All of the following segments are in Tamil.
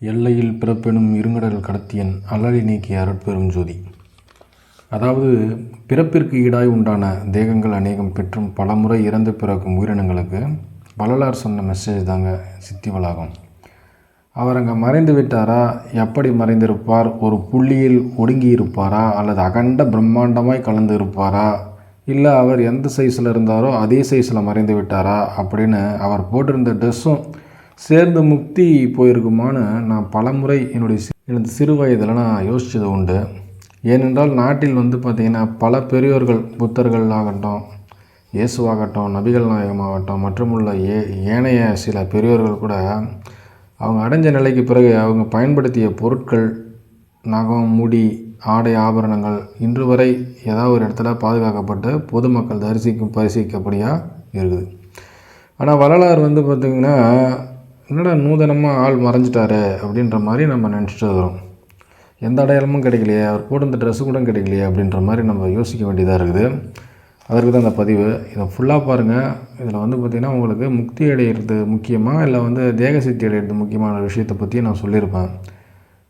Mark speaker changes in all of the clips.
Speaker 1: எல்லையில் பிறப்பெனும் இருங்கடல் கடத்தியன் அலறி நீக்கிய அருட்பெரும் ஜோதி. அதாவது பிறப்பிற்கு ஈடாய் உண்டான தேகங்கள் அநேகம் பெற்றும் பலமுறை இறந்து பிறக்கும் உயிரினங்களுக்கு வள்ளலார் சொன்ன மெசேஜ் தாங்க சித்தி வளாகம் அவர் அங்கே மறைந்து விட்டாரா? எப்படி மறைந்திருப்பார்? ஒரு புள்ளியில் ஒடுங்கி இருப்பாரா அல்லது அகண்ட பிரம்மாண்டமாய் கலந்து இருப்பாரா இல்லை அவர் எந்த சைஸில் இருந்தாரோ அதே சைஸில் மறைந்து விட்டாரா? அப்படின்னு அவர் போட்டிருந்த ட்ரெஸ்ஸும் சேர்ந்து முக்தி போயிருக்குமான்னு நான் பலமுறை என்னுடைய எனது சிறு வயதில் நான் யோசித்தது உண்டு. ஏனென்றால் நாட்டில் வந்து பார்த்திங்கன்னா பல பெரியோர்கள் புத்தர்கள் ஆகட்டும் இயேசுவாகட்டும் நபிகள் நாயகமாகட்டும் மற்றும் உள்ள ஏ ஏனைய சில பெரியோர்கள் கூட அவங்க அடைஞ்ச நிலைக்கு பிறகு அவங்க பயன்படுத்திய பொருட்கள் நகம் முடி ஆடை ஆபரணங்கள் இன்று வரை ஏதாவது ஒரு இடத்துல பாதுகாக்கப்பட்டு பொதுமக்கள் தரிசிக்கும் பரிசிக்கப்படியாக இருக்குது. ஆனால் வரலாறு வந்து பார்த்திங்கன்னா என்னடா நூதனமாக ஆள் மறைஞ்சிட்டாரு அப்படின்ற மாதிரி நம்ம நினச்சிட்டு வரோம். எந்த அடையாளமும் கிடைக்கலையே அவர் போட்டிருந்த ட்ரெஸ்ஸு கூட கிடைக்கலையே அப்படின்ற மாதிரி நம்ம யோசிக்க வேண்டியதாக இருக்குது. அதற்கு தான் அந்த பதிவு. இதை ஃபுல்லாக பாருங்கள் இதில் வந்து பார்த்திங்கன்னா உங்களுக்கு முக்தி அடைகிறது முக்கியமாக இல்லை வந்து தேக சக்தி அடையிறது முக்கியமான விஷயத்தை பற்றி நான் சொல்லியிருப்பேன்.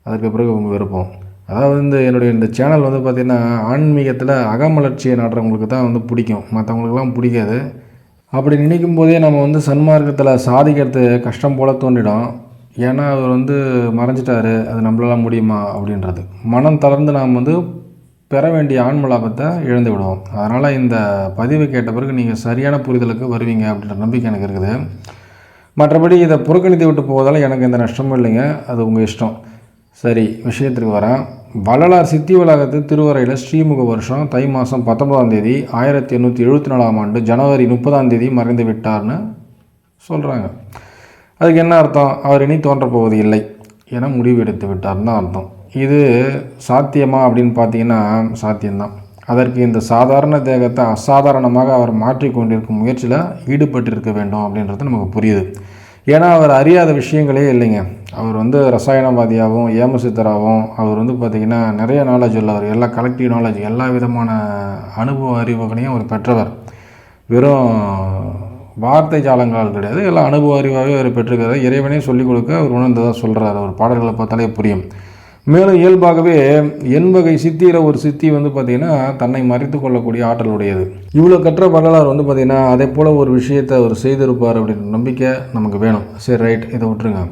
Speaker 1: அதுக்கு பிறகு உங்கள் விருப்பம். அதாவது இந்த என்னுடைய இந்த சேனல் வந்து பார்த்திங்கன்னா ஆன்மீகத்தில் அகமலர்ச்சியை நாடுறவங்களுக்கு தான் வந்து பிடிக்கும். மற்றவங்களுக்குலாம் பிடிக்காது. அப்படி நினைக்கும் போதே நம்ம வந்து சன்மார்க்கத்தில் சாதிக்கிறது கஷ்டம் போல தோன்றிடும். ஏன்னா அவர் வந்து மறைஞ்சிட்டாரு அது நம்மளால முடியுமா அப்படின்றது. மனம் தளர்ந்து நாம் வந்து பெற வேண்டிய ஆன்ம லாபத்தை இழந்து விடுவோம். அதனால் இந்த பதிவை கேட்ட பிறகு நீங்கள் சரியான புரிதலுக்கு வருவீங்க அப்படின்ற நம்பிக்கை எனக்கு இருக்குது. மற்றபடி இதை புறக்கணித்து விட்டு போவதால் எனக்கு எந்த நஷ்டமும் இல்லைங்க. அது உங்கள் இஷ்டம். சரி விஷயத்திற்கு வரேன். வள்ளலார் சித்தி வளாகத்து திருவரையில் ஸ்ரீமுக வருஷம் தை மாதம் பத்தொன்பதாம் தேதி ஆயிரத்தி எண்ணூற்றி எழுபத்தி நாலாம் ஆண்டு ஜனவரி முப்பதாம் தேதி மறைந்து விட்டார்னு சொல்கிறாங்க அதுக்கு என்ன அர்த்தம்? அவர் இனி தோன்றப்போவது இல்லை என முடிவு எடுத்து விட்டார்னு தான் அர்த்தம். இது சாத்தியமா அப்படின்னு பார்த்தீங்கன்னா சாத்தியம்தான். அதற்கு இந்த சாதாரண தேகத்தை அசாதாரணமாக அவர் மாற்றிக்கொண்டிருக்கும் முயற்சியில் ஈடுபட்டிருக்க வேண்டும் அப்படின்றது நமக்கு புரியுது. ஏன்னா அவர் அறியாத விஷயங்களே இல்லைங்க. அவர் வந்து ரசாயனவாதியாகவும் ஏமசித்தராகவும் அவர் வந்து பார்த்திங்கன்னா நிறைய நாலேஜ் உள்ளவர் எல்லா கலெக்டிவ் நாலேஜ் எல்லா விதமான அனுபவ அறிவுகளையும் அவர் பெற்றவர். வெறும் வார்த்தை ஜாலங்களால் கிடையாது எல்லா அனுபவ அறிவாகவே அவர் பெற்றிருக்கிறார். இறைவனே சொல்லிக் கொடுக்க அவர் உணர்ந்ததாக சொல்கிறார் அவர் பாடல்களை பார்த்தாலே புரியும். மேலும் இயல்பாகவே என் வகை சித்தியில் ஒரு சித்தி வந்து பார்த்திங்கன்னா தன்னை மறைத்து கொள்ளக்கூடிய ஆற்றல் உடையது இவ்வளோ கற்ற வரலாறு வந்து பார்த்திங்கன்னா அதே போல் ஒரு விஷயத்தை அவர் செய்திருப்பார் அப்படின்ற நம்பிக்கை நமக்கு வேணும். சரி ரைட் இதை விட்டுருங்க.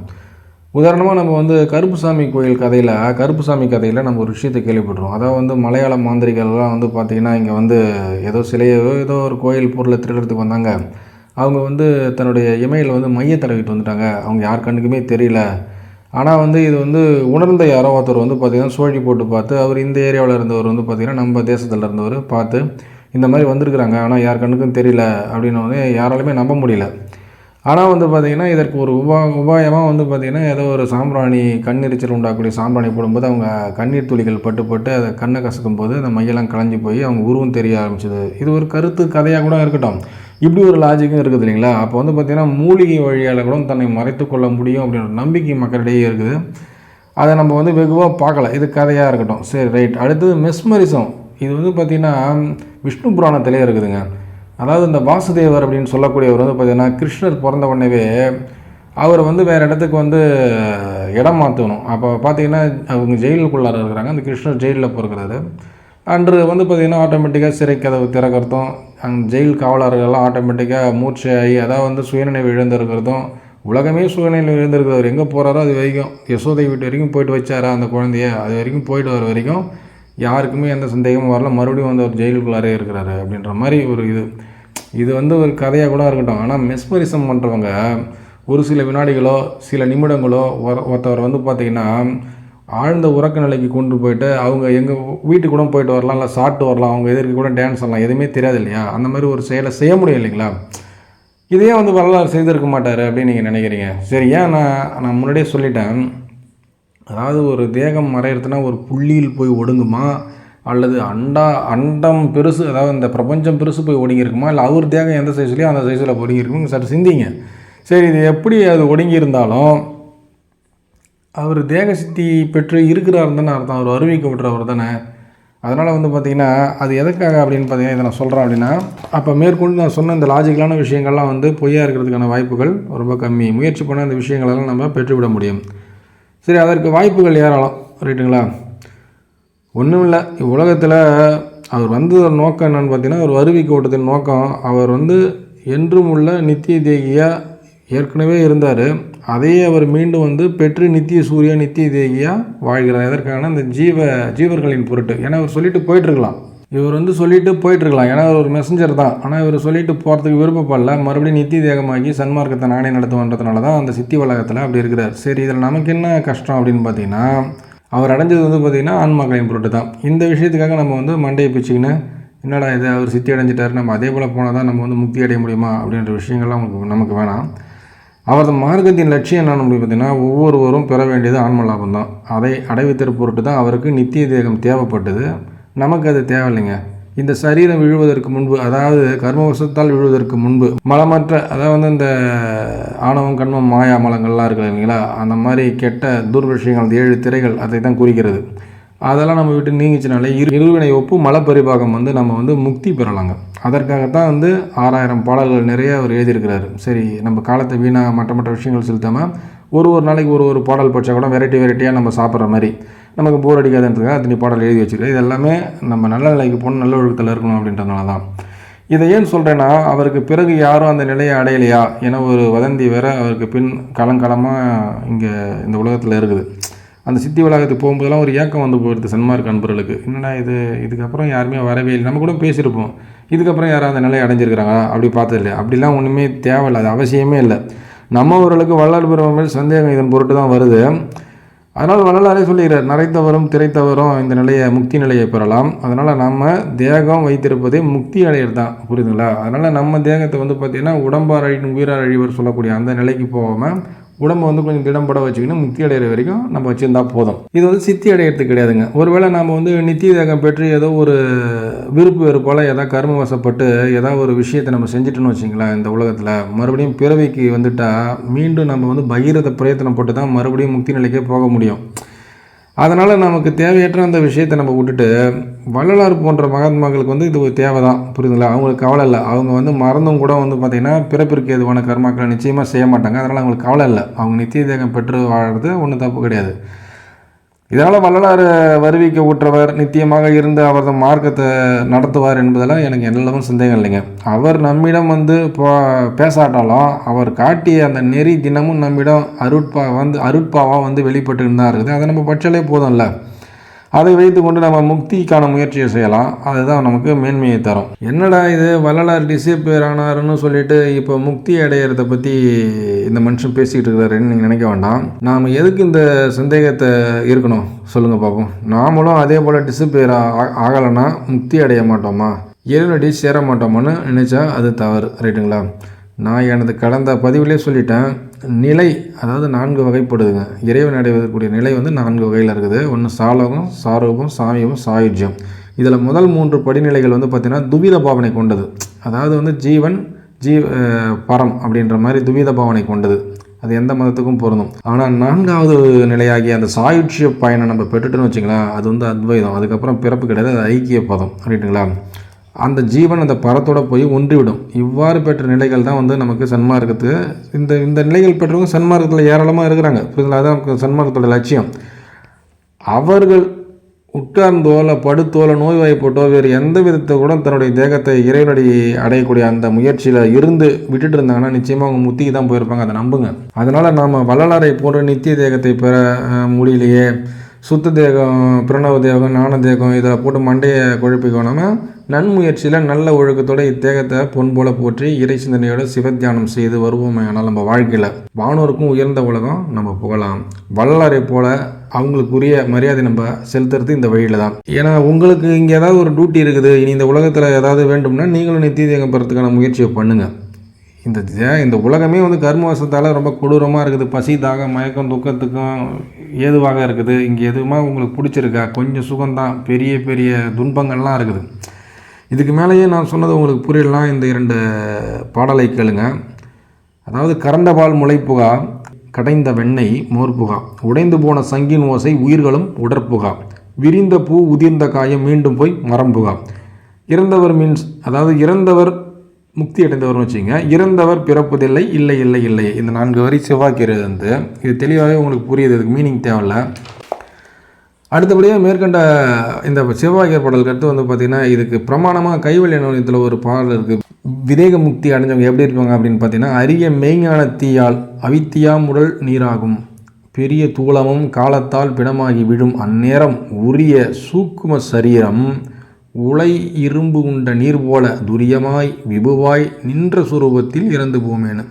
Speaker 1: உதாரணமாக நம்ம வந்து கருப்புசாமி கோயில் கதையில் கருப்புசாமி கதையில் நம்ம ஒரு விஷயத்தை கேள்விப்படுறோம். அதாவது வந்து மலையாள மாந்திரிகள்லாம் வந்து பார்த்திங்கன்னா இங்கே வந்து ஏதோ சிலையோ ஏதோ ஒரு கோயில் பொருளை திருடுறதுக்கு வந்தாங்க. அவங்க வந்து தன்னுடைய இமையில் வந்து மைய தடவிட்டு வந்துட்டாங்க. அவங்க யார் கண்ணுக்குமே தெரியல. ஆனால் வந்து இது வந்து உணர்ந்த யாரோ ஒருத்தர் வந்து பார்த்திங்கன்னா சோழி போட்டு பார்த்து அவர் இந்த ஏரியாவில் இருந்தவர் வந்து பார்த்திங்கன்னா நம்ம தேசத்தில் இருந்தவர் பார்த்து இந்த மாதிரி வந்திருக்கிறாங்க. ஆனால் யார் கண்ணுக்கும் தெரியல அப்படின்னு வந்து யாராலுமே நம்ப முடியல. ஆனால் வந்து பார்த்திங்கன்னா இதற்கு ஒரு உபா உபாயமாக வந்து பார்த்திங்கன்னா ஏதோ ஒரு சாம்பிராணி கண்ணெரிச்சல் உண்டாக்கக்கூடிய சாம்பிராணி போடும்போது அவங்க கண்ணீர் துளிகள் பட்டு பட்டு அதை கண்ணை கசக்கும் போது அந்த மையெல்லாம் கலைஞ்சி போய் அவங்க உருவம் தெரிய ஆரம்பிச்சது. இது ஒரு கருத்து கதையாக கூட இருக்கட்டும். இப்படி ஒரு லாஜிக்கும் இருக்குது இல்லைங்களா? அப்போ வந்து பார்த்திங்கன்னா மூலிகை வழியால் கூட தன்னை மறைத்து கொள்ள முடியும் அப்படின்ற நம்பிக்கை மக்களிடையே இருக்குது. அதை நம்ம வந்து வெகுவாக பார்க்கல. இது கதையாக இருக்கட்டும். சரி ரைட் அடுத்தது மெஸ்மரிசம் இது வந்து பார்த்திங்கன்னா விஷ்ணு புராணத்திலே இருக்குதுங்க. அதாவது இந்த வாசுதேவர் அப்படின்னு சொல்லக்கூடியவர் வந்து பார்த்திங்கன்னா கிருஷ்ணர் பிறந்த உடனேவே அவர் வந்து வேறு இடத்துக்கு வந்து இடம் மாற்றணும் அப்போ பார்த்தீங்கன்னா அவங்க ஜெயிலுக்குள்ளார இருக்கிறாங்க. அந்த கிருஷ்ணர் ஜெயிலில் பிறக்கிறாரு அன்று வந்து பார்த்திங்கன்னா ஆட்டோமேட்டிக்காக சிறை கதவு திறக்கிறதும் அந்த ஜெயில் காவலர்கள்லாம் ஆட்டோமேட்டிக்காக மூர்ச்சையாகி அதாவது வந்து சுயநினைவு இழந்திருக்கிறதும் உலகமே சுயநினைவு இழந்திருக்கிறவர் எங்கே போகிறாரோ அது வரைக்கும் யசோதை வீட்டு வரைக்கும் போயிட்டு வச்சாரா அந்த குழந்தைய? அது வரைக்கும் போயிட்டு வர வரைக்கும் யாருக்குமே எந்த சந்தேகமும் வரல. மறுபடியும் வந்து அவர் ஜெயிலுக்குள்ளாரே இருக்கிறாரு அப்படின்ற மாதிரி ஒரு இது. இது வந்து ஒரு கதையாக கூட இருக்கட்டும். ஆனால் மெஸ்மரிசம் பண்ணுறவங்க ஒரு சில வினாடிகளோ சில நிமிடங்களோ ஒரு ஒருத்தவர் வந்து பார்த்திங்கன்னா ஆழ்ந்த உறக்க நிலைக்கு கொண்டு போயிட்டு அவங்க எங்கள் வீட்டுக்கு கூட போயிட்டு வரலாம் இல்லை சாப்பிட்டு வரலாம் அவங்க எதிர்க்கு கூட டான்ஸ் ஆடலாம் எதுவுமே தெரியாது இல்லையா? அந்த மாதிரி ஒரு செயலை செய்ய முடியும் இல்லைங்களா? இதையே வந்து வரலாறு செய்திருக்க மாட்டார் அப்படின்னு நீங்கள் நினைக்கிறீங்க. சரி ஏன் நான் நான் முன்னாடியே சொல்லிட்டேன். அதாவது ஒரு தேகம் மறையிறதுனா ஒரு புள்ளியில் போய் ஒடுங்குமா? அல்லது அண்டா அண்டம் பெருசு அதாவது இந்த பிரபஞ்சம் பெருசு போய் ஒடுங்கியிருக்குமா? இல்லை அவர் தேகம் எந்த சைஸ்லேயோ அந்த சைஸில் ஒடுங்கி சரி சிந்திங்க. சரி இது எப்படி அது ஒடுங்கி இருந்தாலும் அவர் தேக சித்தி பெற்று இருக்கிறார் தானே அர்த்தம். அவர் அறிவிக்கப்பட்டவர் தானே. அதனால் வந்து பார்த்திங்கன்னா அது எதுக்காக அப்படின்னு பார்த்தீங்கன்னா இதை நான் சொல்கிறேன் அப்படின்னா அப்போ மேற்கொண்டு நான் சொன்ன இந்த லாஜிக்கலான விஷயங்கள்லாம் வந்து பொய்யா இருக்கிறதுக்கான வாய்ப்புகள் ரொம்ப கம்மி. முயற்சி பண்ண அந்த விஷயங்களெல்லாம் நம்ம பெற்றுவிட முடியும். சரி அதற்கு வாய்ப்புகள் ஏராளம். ரைட்டுங்களா ஒன்றும் இல்லை. உலகத்தில் அவர் வந்த நோக்கம் என்னென்னு பார்த்தீங்கன்னா அவர் வருவிக்க ஓட்டத்தின் நோக்கம் அவர் வந்து என்றும் உள்ள நித்திய தேகியாக ஏற்கனவே இருந்தார். அதையே அவர் மீண்டும் வந்து பெற்று நித்திய சூரிய நித்திய தேகியாக வாழ்கிறார். எதற்கான இந்த ஜீவ ஜீவர்களின் பொருட்டு. ஏன்னா அவர் சொல்லிட்டு போயிட்டுருக்கலாம். இவர் வந்து சொல்லிட்டு போயிட்டுருக்கலாம். ஏன்னா அவர் ஒரு மெசஞ்சர் தான். ஆனால் இவர் சொல்லிட்டு போகிறதுக்கு விருப்பப்படல. மறுபடியும் நித்திய தேகமாகி சன்மார்க்கத்தை நானே நடத்துவன்றதுனால தான் அந்த சித்தி வளாகத்தில் அப்படி இருக்கிறார். சரி இதில் நமக்கு என்ன கஷ்டம் அப்படின்னு பார்த்தீங்கன்னா அவர் அடைஞ்சது வந்து பார்த்திங்கன்னா ஆன்மாக்களின் பொருட்டு தான். இந்த விஷயத்துக்காக நம்ம வந்து மண்டையை பிச்சுக்கின்னு என்னடா இது அவர் சித்தி அடைஞ்சிட்டார் நம்ம அதே போல் போனால் தான் நம்ம வந்து முக்தி அடைய முடியுமா அப்படின்ற விஷயங்கள்லாம் நமக்கு நமக்கு வேணாம். அவரது மார்க்கத்தின் லட்சியம் என்னன்னு பார்த்தீங்கன்னா ஒவ்வொருவரும் பெற வேண்டியது ஆன்ம லாபம் தான் அதை அடைவித்தர் பொருட்டு தான் அவருக்கு நித்திய தேகம் தேவைப்பட்டது. நமக்கு அது தேவையில்லைங்க. இந்த சரீரம் விழுவதற்கு முன்பு அதாவது கர்மவசத்தால் விழுவதற்கு முன்பு மலமற்ற அதாவது வந்து இந்த ஆணவம் கண்மம் மாயா மலங்கள்லாம் இருக்குது இல்லைங்களா? அந்த மாதிரி கெட்ட துர்விஷயங்கள் அந்த ஏழு திரைகள் அதை தான் குறிக்கிறது. அதெல்லாம் நம்ம விட்டு நீங்கிச்சினாலே இரு இருவினை ஒப்பு மலப்பரிபாகம் வந்து நம்ம வந்து முக்தி பெறலாங்க. அதற்காகத்தான் வந்து ஆறாயிரம் பாடல்கள் நிறைய அவர் எழுதியிருக்கிறாரு. சரி நம்ம காலத்தை வீணாக மற்ற மற்ற விஷயங்கள் செலுத்தாமல் ஒரு ஒரு நாளைக்கு ஒரு ஒரு பாடல் படித்தா கூட வெரைட்டி வெரைட்டியாக நம்ம சாப்பிட்ற மாதிரி. நமக்கு போர் அடிக்காதுன்றதுக்காக அத்தனை பாடல் எழுதி வச்சுருக்கேன் இது எல்லாமே நம்ம நல்ல நிலைக்கு போகணும் நல்ல ஒழுக்கத்தில் இருக்கணும் அப்படின்றதுனால தான் இதை ஏன் சொல்கிறேன்னா அவருக்கு பிறகு யாரும் அந்த நிலையை அடையலையா என ஒரு வதந்தி வேற அவருக்கு பின் காலங்காலமாக இங்கே இந்த உலகத்தில் இருக்குது. அந்த சித்தி வளாகத்துக்கு போகும்போதெல்லாம் ஒரு ஏக்கம் வந்து போயிடுது சன்மார்க் அன்பர்களுக்கு. என்னடா இது? இதுக்கப்புறம் யாருமே வரவே இல்லை. நம்ம கூட பேசியிருப்போம். இதுக்கப்புறம் யாரும் அந்த நிலையை அடைஞ்சிருக்கிறாங்க அப்படி பார்த்தது இல்லை அப்படிலாம் ஒன்றுமே தேவையில்லை. அது அவசியமே இல்லை. நம்ம ஓரளவுக்கு வள்ளல் பெறுவங்கள் சந்தேகம் இதன் பொருட்டு தான் வருது. அதனால் வள்ளலாரே சொல்லுகிறார். நரைத்தவரும் திரைத்தவரும் இந்த நிலையை முக்தி நிலையை பெறலாம். அதனால் நம்ம தேகம் வைத்திருப்பதே முக்தி அடையிறது தான். புரியுதுங்களா? அதனால் நம்ம தேகத்தை வந்து பார்த்திங்கன்னா உடம்பார் அழின்னு உயிரார் அழிவர் சொல்லக்கூடிய அந்த நிலைக்கு போகாமல் உடம்பை வந்து கொஞ்சம் திடம்பட வச்சுக்கின்னு முக்தி அடைகிற வரைக்கும் நம்ம வச்சுருந்தா போதும். இது வந்து சித்தி அடையிறது கிடையாதுங்க. ஒருவேளை நம்ம வந்து நித்திய தேகம் பெற்று ஏதோ ஒரு விருப்பு வெறுப்பால் ஏதாவது கர்ம வசப்பட்டு ஏதாவது ஒரு விஷயத்தை நம்ம செஞ்சுட்டோன்னு வச்சுங்களேன் இந்த உலகத்தில் மறுபடியும் பிறவிக்கு வந்துட்டால் மீண்டும் நம்ம வந்து பகிரத பிரயத்தனம் போட்டு தான் மறுபடியும் முக்தி நிலைக்கே போக முடியும். அதனால் நமக்கு தேவையற்ற அந்த விஷயத்தை நம்ம விட்டுட்டு வள்ளலார் போன்ற மகாத்மாக்களுக்கு வந்து இது ஒரு தேவை தான் புரியுதுங்களா? அவங்களுக்கு கவலை இல்லை. அவங்க வந்து மறந்தும் கூட வந்து பார்த்திங்கன்னா பிறப்பிற்கு எதுவான கர்மாக்களை நிச்சயமாக செய்ய மாட்டாங்க. அதனால் அவங்களுக்கு கவலை இல்லை. அவங்க நித்திய தேகம் பெற்று வாழறது ஒன்றும் தப்பு கிடையாது. இதனால் வள்ளலார் வருவிக்க ஊற்றவர் நித்தியமாக இருந்து அவரது மார்க்கத்தை நடத்துவார் என்பதெல்லாம் எனக்கு எல்லவும் சந்தேகம் இல்லைங்க. அவர் நம்மிடம் வந்து இப்போ பேசாட்டாலும் அவர் காட்டிய அந்த நெறி தினமும் நம்மிடம் அருட்பா வந்து அருட்பாவாக வந்து வெளிப்பட்டு தான் இருக்குது அதை நம்ம பட்சலே போதும்ல. அதை வைத்துக்கொண்டு நம்ம முக்திக்கான முயற்சியை செய்யலாம். அதுதான் நமக்கு மேன்மையை தரும். என்னடா இது? வள்ளலார் டிசேப்பியர் ஆனாருன்னு சொல்லிட்டு இப்போ முக்தி அடையிறத பற்றி இந்த மனுஷன் பேசிக்கிட்டு இருக்கிறாருன்னு நீங்கள் நினைக்க வேண்டாம். நாம் எதுக்கு இந்த சந்தேகத்தை இருக்கணும்? சொல்லுங்கள் பார்ப்போம் நாமளும் அதே போல் டிசப்பியர் ஆகலைன்னா முக்தி அடைய மாட்டோமா? இறைவனடி சேர மாட்டோமான்னு நினச்சா அது தவறு. ரைட்டுங்களா? நான் எனது கடந்த பதிவிலே சொல்லிட்டேன். நிலை அதாவது நான்கு வகைப்படுதுங்க. இறைவன் அடைவதற்குரிய நிலை வந்து நான்கு வகையில் இருக்குது. ஒன்று சாலகம் சாரூபம் சாமியம் சாயுஜ்யம். இதில் முதல் மூன்று படிநிலைகள் வந்து பார்த்திங்கன்னா துவித பாவனை கொண்டது. அதாவது வந்து ஜீவன் ஜீ பரம் அப்படின்ற மாதிரி துவித பாவனை கொண்டது. அது எந்த மதத்துக்கும் பொருந்தும். ஆனால் நான்காவது நிலையாகிய அந்த சாயுட்சிய பயனை நம்ம பெற்றுட்டோன்னு வச்சுங்களேன் அது வந்து அத்வைதம். அதுக்கப்புறம் பிறப்பு கிடையாது அது ஐக்கிய பதம். அப்படின்ட்டுங்களா அந்த ஜீவன் அந்த பரத்தோட போய் ஒன்றிவிடும். இவ்வாறு பெற்ற நிலைகள் தான் வந்து நமக்கு சன்மார்க்கத்துக்கு இந்த இந்த நிலைகள் பெற்றவங்க சன்மார்க்கத்தில் ஏராளமாக இருக்கிறாங்க. புரியுதுங்களா அதான் நமக்கு சன்மார்க்கத்தோட லட்சியம். அவர்கள் உட்கார்ந்தோ இல்லை படுத்தோ இல்லை நோய்வாய்ப்பட்டோ வேறு எந்த விதத்தை கூட தன்னுடைய தேகத்தை இறைவனடி அடையக்கூடிய அந்த முயற்சியில் இருந்து விட்டுட்டு இருந்தாங்கன்னா நிச்சயமாக அவங்க முத்திக்கு தான் போயிருப்பாங்க. அதை நம்புங்க. அதனால் நாம் வள்ளலாரை போன்ற நித்திய தேகத்தை பெற முடியலையே. சுத்த தேகம் பிரணவ தேகம் ஞான தேகம் இதில் போட்டு மண்டையை குழப்பிக்கோணாமல் நன்முயற்சியில் நல்ல ஒழுக்கத்தோட இத்தேகத்தை பொன் போல போற்றி இறை சிந்தனையோட சிவத்தியானம் செய்து வருவோமே. ஆனால் நம்ம வாழ்க்கையில் வானோருக்கும் உயர்ந்த உலகம் நம்ம புகழலாம் வள்ளலாரை போல அவங்களுக்குரிய மரியாதை நம்ம செலுத்துறது இந்த வழியில் தான். ஏன்னா உங்களுக்கு இங்கே ஏதாவது ஒரு டியூட்டி இருக்குது இனி இந்த உலகத்தில் ஏதாவது வேண்டும்னா நீங்களும் நித்திய தேகம் பெறத்துக்கான முயற்சியை பண்ணுங்கள் இந்த இந்த உலகமே வந்து கர்மவசத்தால் ரொம்ப கொடூரமாக இருக்குது. பசி தாகம் மயக்கம் துக்கத்துக்கும் ஏதுவாக இருக்குது இங்கே எதுவுமா உங்களுக்கு பிடிச்சிருக்கா? கொஞ்சம் சுகம்தான். பெரிய பெரிய துன்பங்கள்லாம் இருக்குது. இதுக்கு மேலேயே நான் சொன்னது உங்களுக்கு புரியலாம் இந்த இரண்டு பாடலை கேளுங்க. அதாவது கரண்ட பால் முளைப்புகா கடைந்த வெண்ணெய் மோர்புகா. உடைந்து போன சங்கின் ஓசை உயிர்களும் உடற்புகா. விரிந்த பூ உதிர்ந்த காயம் மீண்டும் போய் மரம்புகா. இறந்தவர் மீன்ஸ் அதாவது இறந்தவர் முக்தி அடைந்தவர்னு வச்சுங்க இறந்தவர் பிறப்பதில்லை இல்லை இல்லை இல்லை. இந்த நான்கு வரி செவ்வாய்க்கிறது வந்து இது தெளிவாகவே உங்களுக்கு புரியுது இதுக்கு மீனிங் தேவையில்ல. அடுத்தபடியாக மேற்கண்ட இந்த செவ்வாய் பாடலுக்கு அடுத்து வந்து பார்த்திங்கன்னா இதுக்கு பிரமாணமாக கைவழி நவனியத்தில் ஒரு பாடல் இருக்குது விதேக முக்தி அடைஞ்சவங்க எப்படி இருப்பாங்க அப்படின்னு பார்த்தீங்கன்னா அரிய மெய்ஞான தீயால் அவித்தியா முடல் நீராகும். பெரிய தூளமும் காலத்தால் பிணமாகி விழும் அந்நேரம் உரிய சூக்கும சரீரம். உலை இரும்பு உண்ட நீர் போல துரியமாய் விபுவாய் நின்ற சுரூபத்தில் இறந்து போமேனு.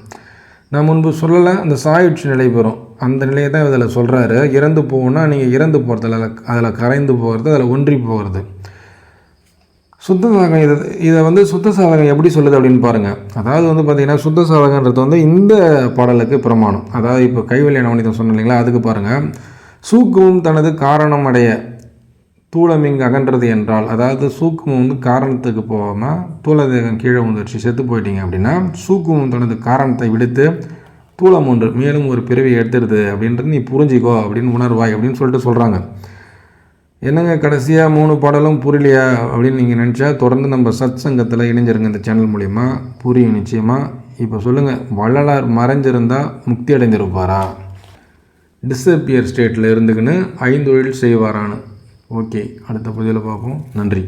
Speaker 1: நான் முன்பு சொல்லலை அந்த சாயுட்சி நிலை பெறும். அந்த நிலையை தான் இதில் சொல்கிறாரு இறந்து போகணும்னா நீங்கள் இறந்து போகிறது அதில் அதில் கரைந்து போகிறது அதில் ஒன்றி போகிறது சுத்த சாதகம் இதை இதை வந்து சுத்த சாதகம் எப்படி சொல்லுது அப்படின்னு பாருங்கள் அதாவது வந்து பார்த்திங்கன்னா சுத்த சாதகன்றது வந்து இந்த பாடலுக்கு பிரமாணம். அதாவது இப்போ கைவல்ய நவனிதம் சொன்ன இல்லைங்களா அதுக்கு பாருங்கள் சூக்குவும் தனது காரணம் அடைய தூளம் இங்கு அகன்றது என்றால் அதாவது சூக்குமம் வந்து காரணத்துக்கு போகாமல் தூளதேகம் கீழே வந்துருச்சு செத்து போயிட்டீங்க அப்படின்னா சூக்குமம் தனது காரணத்தை விடுத்து தூளம் ஒன்று மேலும் ஒரு பிறவி எடுத்துருது அப்படின்றது நீ புரிஞ்சிக்கோ அப்படின்னு உணர்வாய் அப்படின்னு சொல்லிட்டு சொல்கிறாங்க என்னங்க கடைசியாக மூணு பாடலும் புரியலையா அப்படின்னு நீங்கள் நினச்சா தொடர்ந்து நம்ம சத் சங்கத்தில் இணைஞ்சிருங்க இந்த சேனல் மூலிமா புரியும் நிச்சயமாக இப்போ சொல்லுங்கள் வள்ளலார் மறைஞ்சிருந்தால் முக்தி அடைஞ்சிருப்பாரா டிஸப்பியர் ஸ்டேட்டில் இருந்துக்கின்னு ஐந்தொழில் செய்வாரான்னு. ஓகே அடுத்த பதிவில் பார்ப்போம். நன்றி.